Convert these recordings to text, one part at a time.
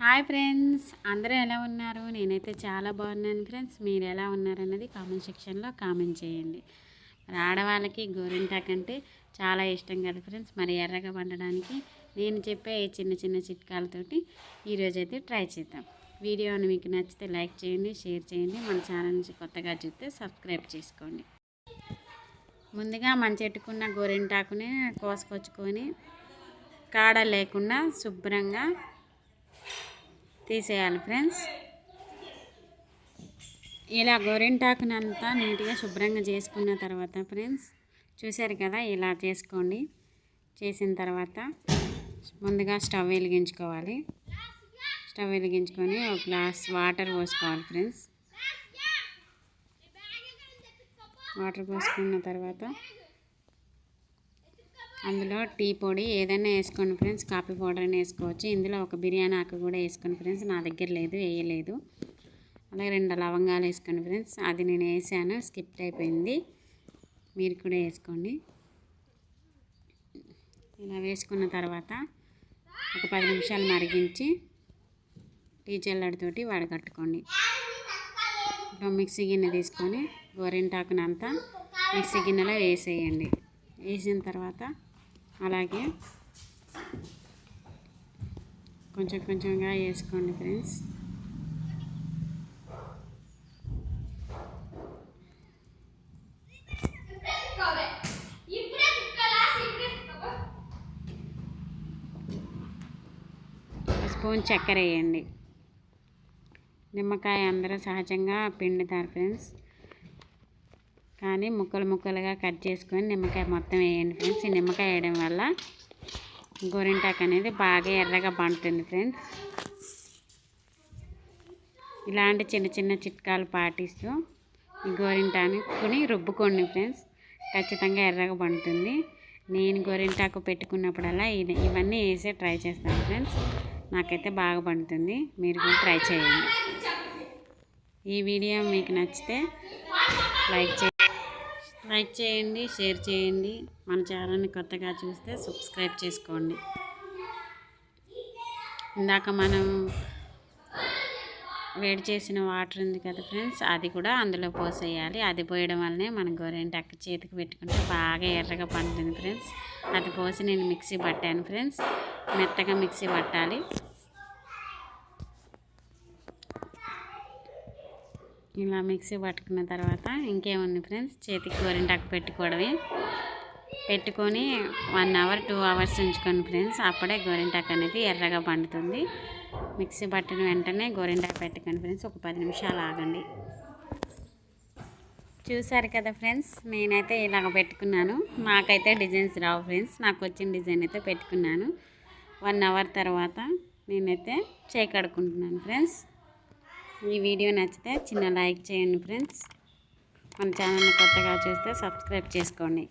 Hi friends అందరూ ఎలా ఉన్నారు? నేనైతే చాలా బాగున్నాను ఫ్రెండ్స్. మీరు ఎలా ఉన్నారన్నది కామెంట్ సెక్షన్లో కామెంట్ చేయండి. మరి ఆడవాళ్ళకి గోరింటాక్ అంటే చాలా ఇష్టం కదా ఫ్రెండ్స్. మరి ఎర్రగా వండడానికి నేను చెప్పే ఈ చిన్న చిన్న చిట్కాలతోటి ఈరోజైతే ట్రై చేద్దాం. వీడియోని మీకు నచ్చితే లైక్ చేయండి షేర్ చేయండి. మన ఛానల్ నుంచి కొత్తగా చూస్తే సబ్స్క్రైబ్ చేసుకోండి. ముందుగా మన చెట్టుకున్న గోరింటాకుని కోసుకొచ్చుకొని కాడ లేకుండా శుభ్రంగా తీసేయాలి ఫ్రెండ్స్. ఇలా గోరింటాకునంతా నీట్గా శుభ్రంగా చేసుకున్న తర్వాత ఫ్రెండ్స్ చూశారు కదా ఇలా చేసుకోండి. చేసిన తర్వాత ముందుగా స్టవ్ వెలిగించుకోవాలి. స్టవ్ వెలిగించుకొని ఒక గ్లాస్ వాటర్ పోసుకోవాలి ఫ్రెండ్స్. వాటర్ పోసుకున్న తర్వాత అందులో టీ పొడి ఏదైనా వేసుకోండి ఫ్రెండ్స్. కాఫీ పౌడర్ అయినా వేసుకోవచ్చు. ఇందులో ఒక బిర్యానీ ఆకు కూడా వేసుకోండి ఫ్రెండ్స్. నా దగ్గర లేదు వేయలేదు. అలాగే రెండు లవంగాలు వేసుకోండి ఫ్రెండ్స్. అది నేను వేసాను. స్కిప్ అయిపోయింది. మీరు కూడా వేసుకోండి. ఇలా వేసుకున్న తర్వాత ఒక పది నిమిషాలు మరిగించి టీ చెల్లడితోటి వడగట్టుకోండి. ఇప్పుడు మిక్సీ గిన్నె తీసుకొని గోరింటాకునంతా మిక్సీ గిన్నెలో వేసేయండి. వేసిన తర్వాత అలాగే కొంచెం కొంచెంగా వేసుకోండి ఫ్రెండ్స్. స్పూన్ చక్కెర వేయండి. నిమ్మకాయ అందరూ సహజంగా పిండుతారు ఫ్రెండ్స్. కానీ ముక్కలు ముక్కలుగా కట్ చేసుకొని నిమ్మకాయ మొత్తం వేయండి ఫ్రెండ్స్. ఈ నిమ్మకాయ వేయడం వల్ల గోరింటాకు అనేది బాగా ఎర్రగా పండుతుంది ఫ్రెండ్స్. ఇలాంటి చిన్న చిన్న చిట్కాలు పాటిస్తూ ఈ గోరింటాకుని రుబ్బుకోండి ఫ్రెండ్స్. ఖచ్చితంగా ఎర్రగా పండుతుంది. నేను గోరింటాకు పెట్టుకున్నప్పుడల్లా ఇవన్నీ వేసే ట్రై చేస్తాను ఫ్రెండ్స్. నాకైతే బాగా పండుతుంది. మీరు కూడా ట్రై చేయండి. ఈ వీడియో మీకు నచ్చితే లైక్ చేయండి. లైక్ చేయండి షేర్ చేయండి. మన ఛానల్ని కొత్తగా చూస్తే సబ్స్క్రైబ్ చేసుకోండి. ఇందాక మనం వేడి చేసిన వాటర్ ఉంది కదా ఫ్రెండ్స్ అది కూడా అందులో పోసేయాలి. అది పోయడం వల్లనే మన గోరింటాకు చేతికి పెట్టుకుంటే బాగా ఎర్రగా పండుతుంది ఫ్రెండ్స్. అది పోసి నేను మిక్సీ పట్టాను ఫ్రెండ్స్. మెత్తగా మిక్సీ పట్టాలి. ఇలా మిక్సీ పట్టుకున్న తర్వాత ఇంకేముంది ఫ్రెండ్స్? చేతికి గోరింటాకు పెట్టుకోవడమే. పెట్టుకొని వన్ అవర్ టూ అవర్స్ ఉంచుకోండి ఫ్రెండ్స్ అప్పుడే గోరింటాకు అనేది ఎర్రగా పండుతుంది. మిక్సీ పట్టిన వెంటనే గోరింటాకు పెట్టుకోండి ఫ్రెండ్స్ ఒక పది నిమిషాలు ఆగండి. చూసారు కదా ఫ్రెండ్స్ నేనైతే ఇలాగ పెట్టుకున్నాను. నాకైతే డిజైన్స్ రావు ఫ్రెండ్స్ నాకు వచ్చిన డిజైన్ అయితే పెట్టుకున్నాను. వన్ అవర్ తర్వాత నేనైతే చేకడుకుంటున్నాను ఫ్రెండ్స్. ఈ వీడియో నచ్చితే చిన్న లైక్ చేయండి ఫ్రెండ్స్. మన ఛానల్ని కొత్తగా చూస్తే సబ్స్క్రైబ్ చేసుకోండి.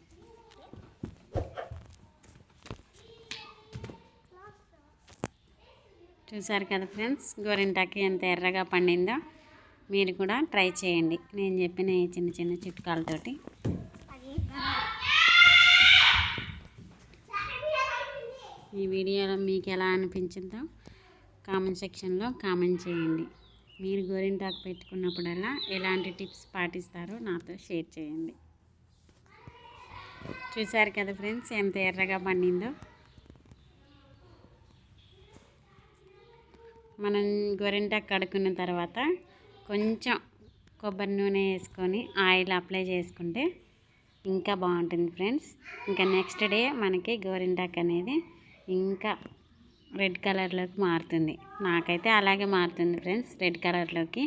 చూసారు కదా ఫ్రెండ్స్ గోరింటాకి ఎంత ఎర్రగా పండిందో మీరు కూడా ట్రై చేయండి. నేను చెప్పిన ఈ చిన్న చిన్న చిట్కాలతోటి. ఈ వీడియోలో మీకు ఎలా అనిపించిందో కామెంట్ సెక్షన్లో కామెంట్ చేయండి. మీరు గోరింటాకు పెట్టుకున్నప్పుడల్లా ఎలాంటి టిప్స్ పాటిస్తారో నాతో షేర్ చేయండి. చూసారు కదా ఫ్రెండ్స్ ఎంత ఎర్రగా పండిందో. మనం గోరింటాకు కడుక్కున్న తర్వాత కొంచెం కొబ్బరి నూనె వేసుకొని ఆయిల్ అప్లై చేసుకుంటే ఇంకా బాగుంటుంది ఫ్రెండ్స్. ఇంకా నెక్స్ట్ డే మనకి గోరింటాకు అనేది ఇంకా రెడ్ కలర్లోకి మారుతుంది. నాకైతే అలాగే మారుతుంది ఫ్రెండ్స్ రెడ్ కలర్లోకి.